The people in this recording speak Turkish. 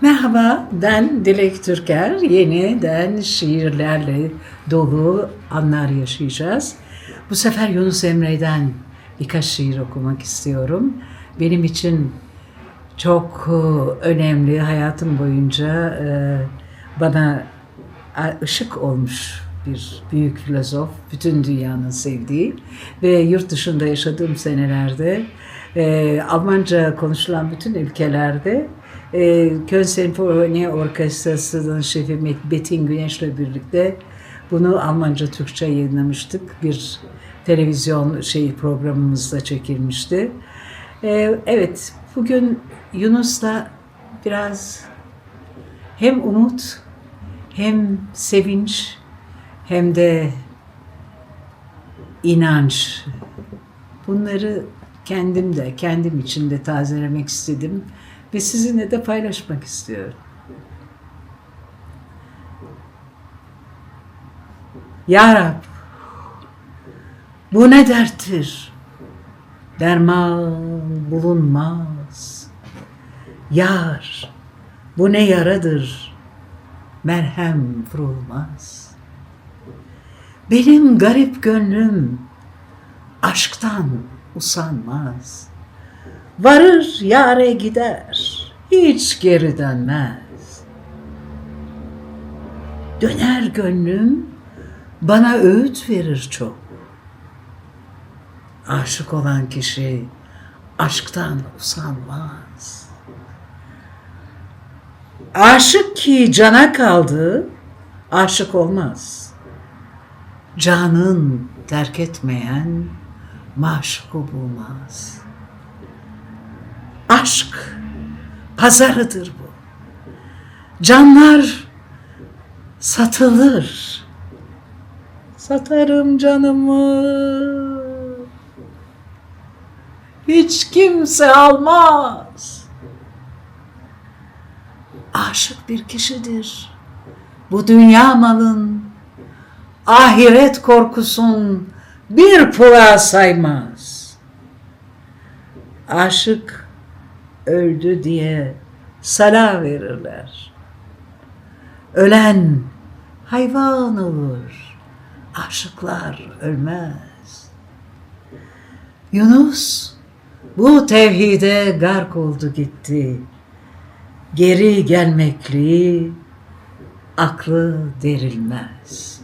Merhaba, ben Dilek Türker. Yeniden şiirlerle dolu anlar yaşayacağız. Bu sefer Yunus Emre'den birkaç şiir okumak istiyorum. Benim için çok e, önemli hayatım boyunca e, bana ışık olmuş bir büyük filozof, bütün dünyanın sevdiği ve yurt dışında yaşadığım senelerde e, Almanca konuşulan bütün ülkelerde e, Köln Senfoni Orkestrası'nın şefi Betin Güneş'le birlikte bunu Almanca Türkçe yayınlamıştık. Bir televizyon şey programımızda çekilmişti. E, evet, bugün Yunus'la biraz hem umut hem sevinç hem de inanç bunları kendim de kendim için de tazelemek istedim ve sizinle de paylaşmak istiyorum. Ya Rab, bu ne derttir? Derman bulunmaz. Yar, bu ne yaradır? Merhem vurulmaz. Benim garip gönlüm aşktan usanmaz. Varır yare gider, hiç geri dönmez. Döner gönlüm bana öğüt verir çok. Aşık olan kişi aşktan usanmaz. Aşık ki cana kaldı, aşık olmaz. Canın terk etmeyen maşuku bulmaz. Pazarıdır bu. Canlar satılır. Satarım canımı. Hiç kimse almaz. Aşık bir kişidir. Bu dünya malın, ahiret korkusun bir pula saymaz. Aşık öldü diye sala verirler. Ölen hayvan olur. Aşıklar ölmez. Yunus bu tevhide gark oldu gitti. Geri gelmekli aklı derilmez.